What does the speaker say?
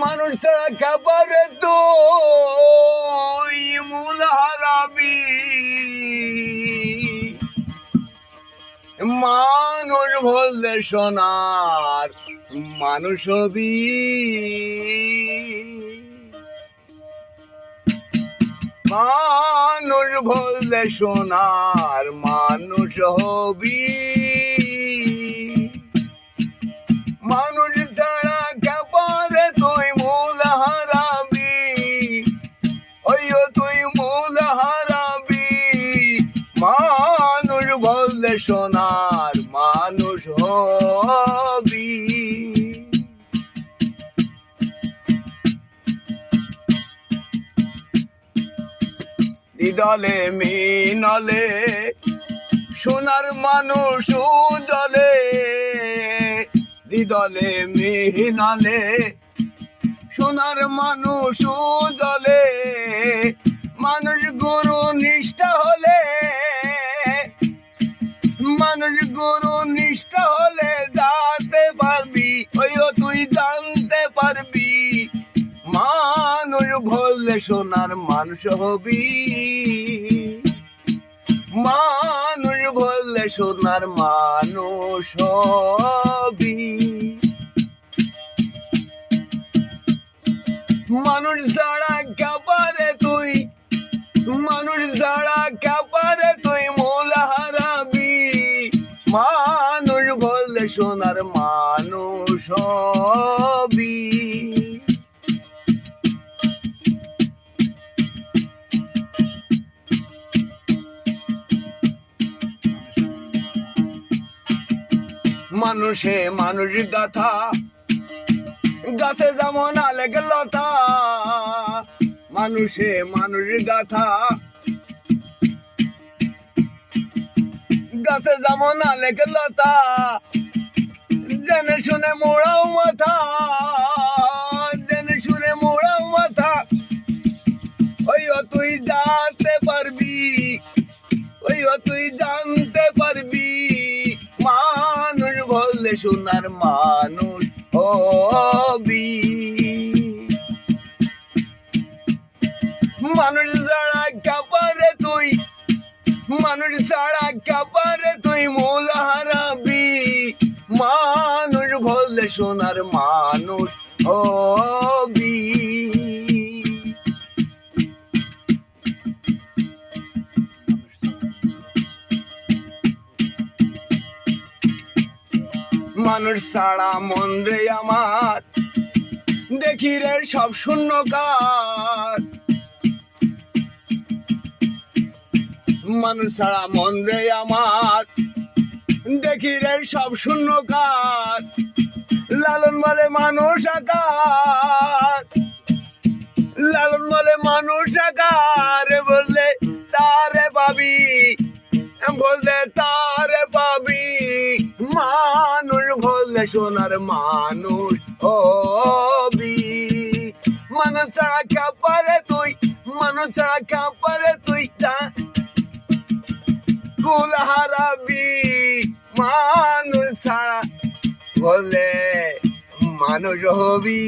মানুষ ছাড়া খাবারে তো মূল হারাবি। মানুষ বললে সোনার, মানুষ হবি। মানুষ বললে সোনার, মানুষ হবি। মানুষ বললে সোনার মানুষ হবি। দলে মিনলে সোনার মানুষ দলে দিদলে মিহিনালে সোনার মানুষ দলে মানুষ গুরু নিষ্ঠা হলে জানতে পারবি ওইও তুই জানতে পারবি। মানুষ বললে সোনার মানুষ হবি। মানুষ বললে সোনার মানুষ হবি। মানুষ ছাড়া সোনার মানুষ মানুষে মানুষ গাথা, গাছে যেমন আলেক লতা, মানুষে মানুষ গাথা। গাছে যেমন আলেক লতা জেনে শুনে মোড়াও মাথা, জেনে শুনে মোড়াও মাথা। ওই তুই জানতে পারবি ওই তুই জানতে পারবি। মানুষ বললে সোনার মানুষ হবি। মানুষ ছাড়া কাপারে তুই, মানুষ ছাড়া কাপারে তুই, মূল বললে সোনার মানুষ হবি মানুষ ছাড়া মন্দ্রে আমার, দেখি রে সব শূন্য কাজ মানুষ ছাড়া মন্দ্রে আমার, দেখি রে সব শূন্য কাজ লালন বলে মানুষ আকার। লালন বলে মানুষ আকার, বললে তারে পাবি বললে তারে পাবি মানুষ বললে সোনার মানুষ হবি। মানুষ ছাড়া খাপারে তুই, মানুষ ছাড়া খাপারে তুই কুল হারাবি। মানুষ ছাড়া বললে মানুষ হবি।